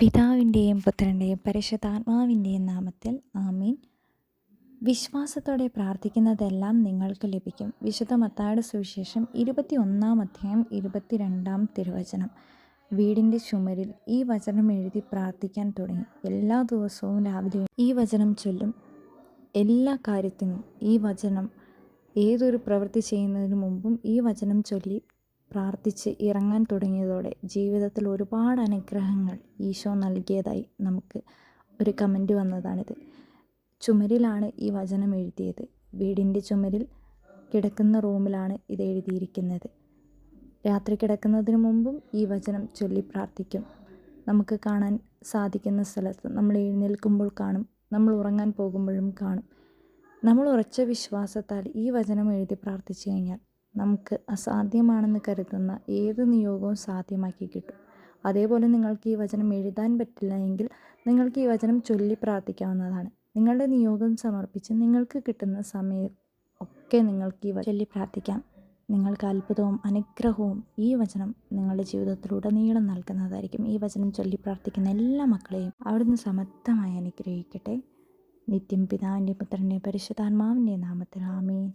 പിതാവിന്റെയും പുത്രന്റെയും പരിശുദ്ധാത്മാവിന്റെയും നാമത്തിൽ ആമീൻ. വിശ്വാസത്തോടെ പ്രാർത്ഥിക്കുന്നതെല്ലാം നിങ്ങൾക്ക് ലഭിക്കും. വിശുദ്ധ മത്തായുടെ സുവിശേഷം ഇരുപത്തി ഒന്നാം അധ്യായം ഇരുപത്തിരണ്ടാം തിരുവചനം. വീടിന്റെ ചുമരിൽ ഈ വചനം എഴുതി പ്രാർത്ഥിക്കാൻ തുടങ്ങി. എല്ലാ ദിവസവും രാവിലെ ഈ വചനം ചൊല്ലും. എല്ലാ കാര്യത്തിനും ഈ വചനം ഏതൊരു പ്രവൃത്തി ചെയ്യുന്നതിന് മുമ്പും ഈ വചനം ചൊല്ലി പ്രാർത്ഥിച്ച് ഇറങ്ങാൻ തുടങ്ങിയതോടെ ജീവിതത്തിൽ ഒരുപാട് അനുഗ്രഹങ്ങൾ ഈശോ നൽകിയതായി നമുക്ക് ഒരു കമന്റ് വന്നതാണിത്. ചുമരിലാണ് ഈ വചനം എഴുതിയത്. വീടിന്റെ ചുമരിൽ കിടക്കുന്ന റൂമിലാണ് ഇത് എഴുതിയിരിക്കുന്നത്. രാത്രി കിടക്കുന്നതിന് മുമ്പും ഈ വചനം ചൊല്ലി പ്രാർത്ഥിക്കും. നമുക്ക് കാണാൻ സാധിക്കുന്ന സ്ഥലത്ത് നമ്മൾ എഴുന്നേൽക്കുമ്പോൾ കാണും. നമ്മൾ ഉറങ്ങാൻ പോകുമ്പോഴും കാണും. നമ്മൾ ഉറച്ച വിശ്വാസത്താൽ ഈ വചനം എഴുതി പ്രാർത്ഥിച്ചു കഴിഞ്ഞാൽ നമുക്ക് അസാധ്യമാണെന്ന് കരുതുന്ന ഏത് നിയോഗവും സാധ്യമാക്കി കിട്ടും. അതേപോലെ നിങ്ങൾക്ക് ഈ വചനം എഴുതാൻ പറ്റില്ല എങ്കിൽ നിങ്ങൾക്ക് ഈ വചനം ചൊല്ലി പ്രാർത്ഥിക്കാവുന്നതാണ്. നിങ്ങളുടെ നിയോഗം സമർപ്പിച്ച് നിങ്ങൾക്ക് കിട്ടുന്ന സമയം ഒക്കെ നിങ്ങൾക്ക് ഈ ചൊല്ലി പ്രാർത്ഥിക്കാം. നിങ്ങൾക്ക് അത്ഭുതവും അനുഗ്രഹവും ഈ വചനം നിങ്ങളുടെ ജീവിതത്തിലൂടെ നീളം നൽകുന്നതായിരിക്കും. ഈ വചനം ചൊല്ലി പ്രാർത്ഥിക്കുന്ന എല്ലാ മക്കളെയും അവിടുന്ന് സമർത്ഥമായി അനുഗ്രഹിക്കട്ടെ. നിത്യം പിതാവിന്റെ പുത്രന്റെ പരിശുദ്ധാത്മാവിന്റെ നാമത്തിൽ ആമേൻ.